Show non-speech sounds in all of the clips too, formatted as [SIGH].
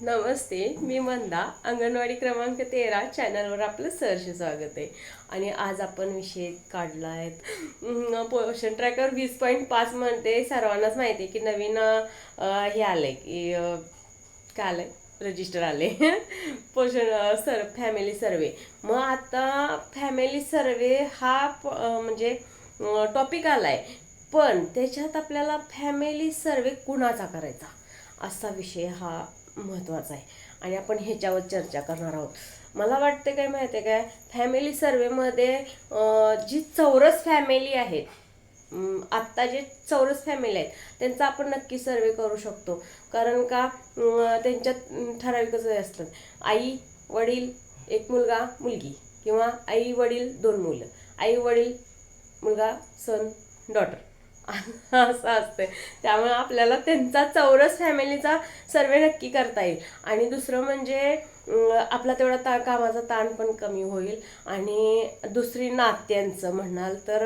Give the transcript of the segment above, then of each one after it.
नमस्ते मी मंदा. अंगणवाडी क्रमांक तेरा चॅनलवर आपलं सहर्ष स्वागत आहे. आणि आज आपण विषय काढला आहे पोषण ट्रॅकर वीस पॉईंट पाच म्हणते. सर्वांनाच माहिती आहे की नवीन हे हे आलंय की काय काय आलंय? रजिस्टर आले [LAUGHS] पोषण सर फॅमिली सर्वे मग आता फॅमिली सर्वे हा प- म्हणजे टॉपिक आला आहे पण त्याच्यात आपल्याला फॅमिली सर्वे कुणाचा करायचा? असा विषय हा महत्त्वाचं आहे. आणि आपण ह्याच्यावर चर्चा करणार आहोत. मला वाटते काय माहिती आहे काय फॅमिली सर्वेमध्ये जी चौरस फॅमिली आहेत आत्ता जे चौरस फॅमिली आहेत त्यांचा आपण नक्की सर्वे करू शकतो. कारण का त्यांच्यात ठराविकच असतात. आई वडील एक मुलगा मुलगी किंवा आई वडील दोन मुलं. आई वडील मुलगा सन डॉटर [LAUGHS] असं असते त्यामुळे आपल्याला त्यांचा चौरस फॅमिलीचा सर्वे नक्की करता येईल. आणि दुसरं म्हणजे आपला तेवढा ता कामाचा ताण पण कमी होईल. आणि दुसरी नात्यांचं म्हणाल तर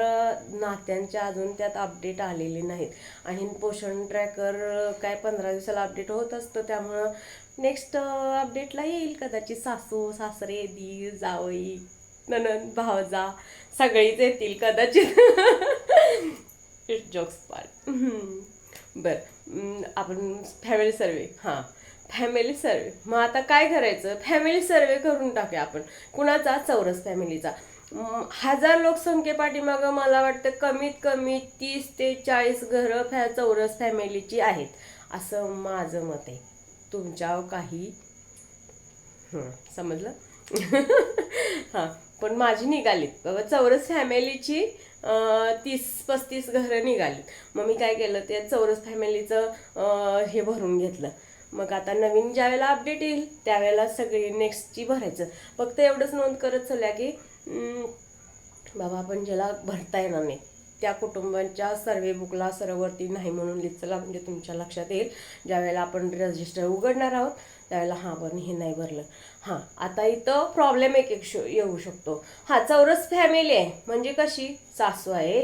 नात्यांच्या अजून त्यात अपडेट आलेले नाहीत. आणि पोषण ट्रॅकर काय पंधरा दिवसाला अपडेट होत असतं त्यामुळं नेक्स्ट अपडेटला येईल कदाचित सासू सासरे दी जावई ननंद भावजा सगळीच येतील कदाचित. [LAUGHS] जोक्स पार्ट बरं आपण फॅमिली सर्वे हां फॅमिली सर्वे मग आता काय करायचं? फॅमिली सर्वे करून टाकूया आपण. कुणाचा? चौरस फॅमिलीचा अं, हजार लोकसंख्येपाठीमागं मला वाटतं कमीत कमी तीस ते चाळीस घरं फॅ चौरस फॅमिलीची आहेत. असं माझं मत आहे. तुमच्या काही समजलं? [LAUGHS] हां पण माझी निघालीत बाबा चौरस फॅमिलीची तीस पस्तीस घरं निघालीत. मग मी काय केलं ते चौरस फॅमिलीचं हे भरून घेतलं. मग आता नवीन ज्यावेळेला अपडेट येईल त्यावेळेला सगळी नेक्स्टची भरायचं. फक्त एवढंच नोंद करत चला की बाबा आपण ज्याला भरता येणार नाही. त्या कुटुंबांच्या सर्वे बुकला सरवरती नाही म्हणून लिहित चला म्हणजे तुमच्या लक्षात येईल. ज्यावेळेला आपण रजिस्टर उघडणार आहोत त्यावेळेला हां पण हे नाही भरलं. हां आता इथं प्रॉब्लेम एक एक शो येऊ शकतो. हां चौरस फॅमिली आहे. म्हणजे कशी? सासू आहे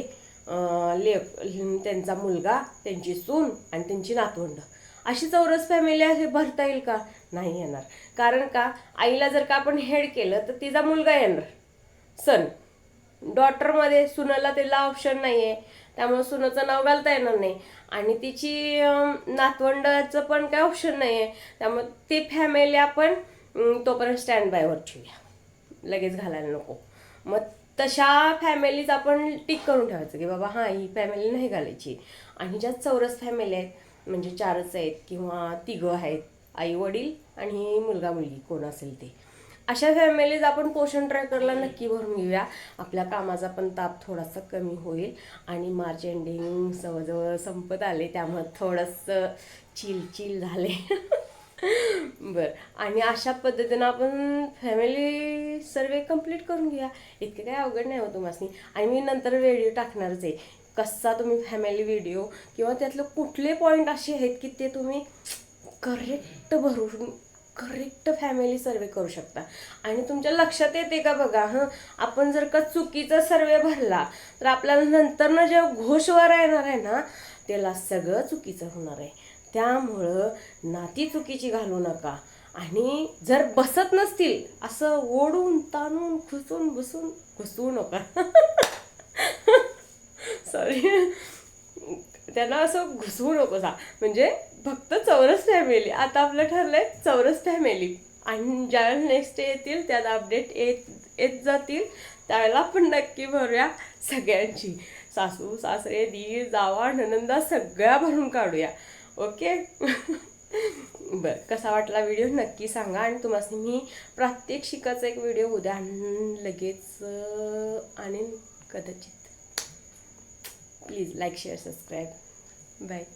अं, त्यांचा मुलगा त्यांची सून आणि त्यांची नातवंड. अशी चौरस फॅमिली आहे भरता येईल का? नाही येणार. कारण का? आईला जर का आपण हेड केलं तर तिचा मुलगा येणार. सन डॉटरमध्ये सुनाला त्याला ऑप्शन नाही आहे त्यामुळे सुनाचं नाव घालता येणार नाही. आणि तिची नातवंडाचं पण काय ऑप्शन नाही आहे त्यामुळे ती फॅमिली आपण तोपर्यंत स्टँड बायवर ठेवूया. लगेच घालायला नको. मग तशा फॅमिलीज आपण टिक करून ठेवायचं की बाबा हां ही फॅमिली नाही घालायची. आणि ज्या चौरस फॅमिली आहेत म्हणजे चारच आहेत किंवा तिघं आहेत आई वडील आणि मुलगा मुलगी कोण असेल ते. अशा फॅमिलीज आपण पोषण ट्रॅकरला नक्की भरून घेऊया. आपल्या कामाचा पण ताप थोडासा कमी होईल आणि मार्च एंडिंग जवळजवळ संपत आले त्यामुळे थोडंसं चिल चिल झाले. [LAUGHS] बरं. आणि अशा पद्धतीनं आपण फॅमिली सर्वे कंप्लीट करून घ्या इतके काय अवघड नाही हो तुम्हाला आणि मी नंतर व्हिडिओ टाकणारच आहे. कसा तुम्ही फॅमिली व्हिडिओ किंवा त्यातले कुठले पॉईंट असे आहेत की ते तुम्ही करेक्ट भरून करेक्ट फॅमिली सर्वे करू शकता. आणि तुमच्या लक्षात येते का बघा हं? आपण जर का चुकीचा सर्वे भरला तर आपल्याला नंतरनं जेव्हा घोषवारा येणार आहे ना त्याला सगळं चुकीचं होणार आहे. त्यामुळं नाती चुकीची घालू नका. आणि जर बसत नसतील असं ओढून ताणून खुसून बसून घुसवू नका. [LAUGHS] सॉरी त्यांना असं घुसवू नको सा म्हणजे फक्त चौरस फॅमिली आता आपलं ठरलंय चौरस फॅमिली आणि ज्यावेळेला नेक्स्ट डे येतील त्याला अपडेट येत येत जातील. त्यावेळेला आपण नक्की भरूया सगळ्यांची. सासू सासरे दीर जावा ननंदा सगळ्या भरून काढूया. ओके [LAUGHS] बरं कसा वाटला व्हिडिओ नक्की सांगा. आणि तुम्हाला मी प्रात्यक्षिकाचा एक व्हिडिओ उद्या लगेच आणेन कदाचित. Please like share subscribe Bye.